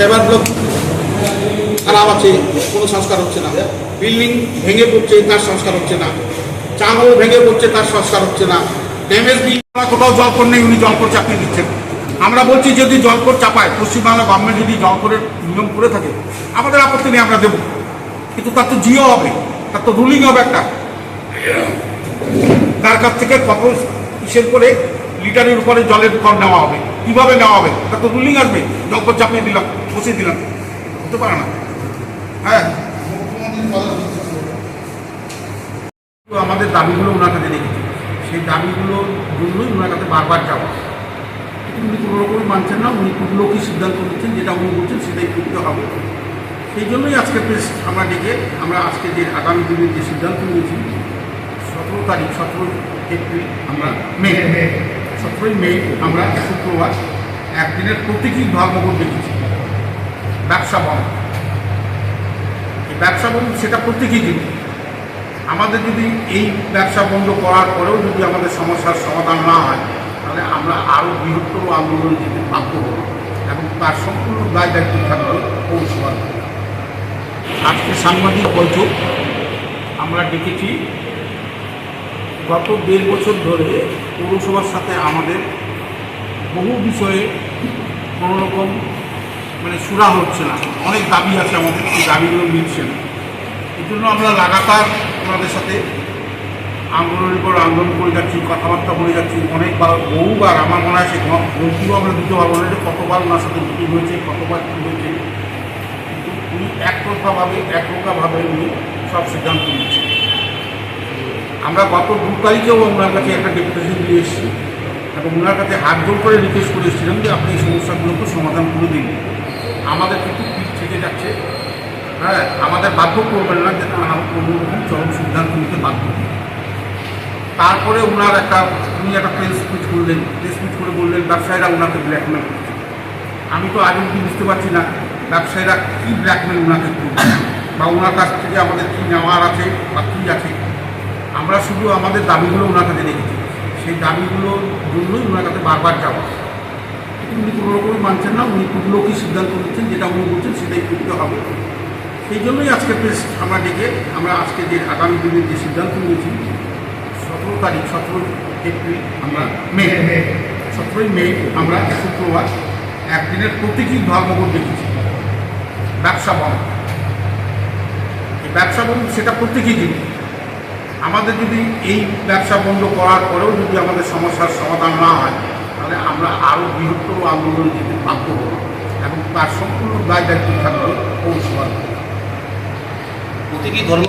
Paper block খারাপ আছে কোনো সংস্কার হচ্ছে না। বিল্ডিং ভেঙে পড়ছে, তার সংস্কার হচ্ছে না। চাঙল ভেঙে পড়ছে, তার সংস্কার হচ্ছে না। ড্যামেজ বিল কোথাও জলকর নেই, উনি জলকর চাকরি দিচ্ছেন। আমরা বলছি যদি জলকর চাপায়, পশ্চিমবাংলা গভর্নমেন্ট যদি জলকরের নিয়ম করে থাকে, আমাদের আপত্তি নেই, আমরা দেবো। কিন্তু তার তো জিও হবে, তার তো রুলিং হবে একটা। তার কাছ থেকে কত হিসেব করে লিটারের উপরে জলের কর নেওয়া হবে। কীভাবে নেওয়া হবে? তার তো রুলিং আসবে। জলকর চাপিয়ে দিলাম, বসিয়ে দিলাম। হতে পারে না। হ্যাঁ। আমাদের দাবিগুলো ওনার কাছে রেখেছি। সেই দাবিগুলোর জন্যই ওনার কাছে বারবার যাওয়া। উনি কোনো রকমই মানছেন না। উনি কি সিদ্ধান্ত নিচ্ছেন, যেটা উনি বলছেন সেটাই করতে হবে। সেই জন্যই আজকে প্রেস আমরা ডেকে, আমরা আজকে যে আগামী দিনের যে সিদ্ধান্ত নিয়েছি, সতেরো তারিখ সতেরো এপ্রিল আমরা মে সতেরোই মে আমরা শুক্রবার একদিনের প্রতীকী ধর্মঘট দেখেছি। ব্যবসা বন্ধ এই ব্যবসা বন্ধ সেটা প্রতীকী দিন আমাদের যদি এই ব্যবসা বন্ধ করার পরেও যদি আমাদের সমস্যার সমাধান না হয়, তাহলে আমরা আরও বৃহত্তর আন্দোলন যেতে বাধ্য হব এবং তার সম্পূর্ণ দায় দায়িত্ব থাকবে পৌরসভার আজকে সাংবাদিক বৈঠক আমরা ডেকেছি গত দেড় বছর ধরে পৌরসভার সাথে আমাদের বহু বিষয়ে কোনো রকম মানে সুরা হচ্ছে না। অনেক দাবি আছে আমাদের, সেই দাবিগুলো মিলছে না। এই জন্য আমরা লাগাতার ওনাদের সাথে আন্দোলনের পর আন্দোলন করে যাচ্ছি, কথাবার্তা বলে যাচ্ছি। অনেকবার, বহুবার আমার মনে হয় সে আমরা দিতে পারব না। কতবার ওনার সাথে মিটিং হয়েছে, কতবার কী হয়েছে, কিন্তু উনি একতরফাভাবে একরোকাভাবে উনি সব সিদ্ধান্ত নিচ্ছেন আমরা গত দু তারিখেও ওনার কাছে একটা ডেপুটেশন দিয়ে এসেছি। এবং ওনার কাছে হাত জোর করে রিকোয়েস্ট করে এসেছিলাম যে আপনি এই সমস্যাগুলোকে সমাধান করে দিন। আমাদের কিন্তু পিঠ থেকে যাচ্ছে। হ্যাঁ আমাদের বাধ্য করবেন না যে না, কোনো রকম চরম সিদ্ধান্ত নিতে বাধ্য। তারপরে ওনার একটা, উনি একটা প্রেস স্পিচ করলেন। প্রেস স্পিচ করে বললেন, ব্যবসায়ীরা ওনাকে ব্ল্যাকমেল করছে। আমি তো আগে কি বুঝতে পারছি না, ব্যবসায়ীরা কী ব্ল্যাকমেল ওনাকে করছে বা ওনার কাছ থেকে আমাদের কী নেওয়ার আছে বা কী আছে? আমরা শুধু আমাদের দাবিগুলো ওনার কাছে রেখেছি সেই দাবিগুলোর জন্যই ওনার কাছে বারবার যাওয়া। উনি কোনো রকমই মানছেন না, উনি কি সিদ্ধান্ত নিচ্ছেন, যেটা উনি বলছেন সেটাই করতে হবে। সেই জন্যই আজকে প্রেস আমরা ডেকে, আমরা আজকে যে আগামী দিনের যে সিদ্ধান্ত নিয়েছি, সতেরো তারিখ, সতেরো এপ্রিল আমরা মে, সতেরোই মে আমরা শুক্রবার একদিনের প্রতীকী ধর্মঘট দেখেছি, ব্যবসা বন্ধ ব্যবসা বন্ধ সেটা প্রত্যেকই দিন আমাদের যদি এই ব্যবসা বন্ধ করার পরেও যদি আমাদের সমস্যার সমাধান না হয়, তাহলে আমরা আরও বৃহত্তর আন্দোলন যেতে বাধ্য হব এবং তার সম্পূর্ণ দায় দায়িত্ব থাকবে পৌরসভার প্রতীকী ধর্ম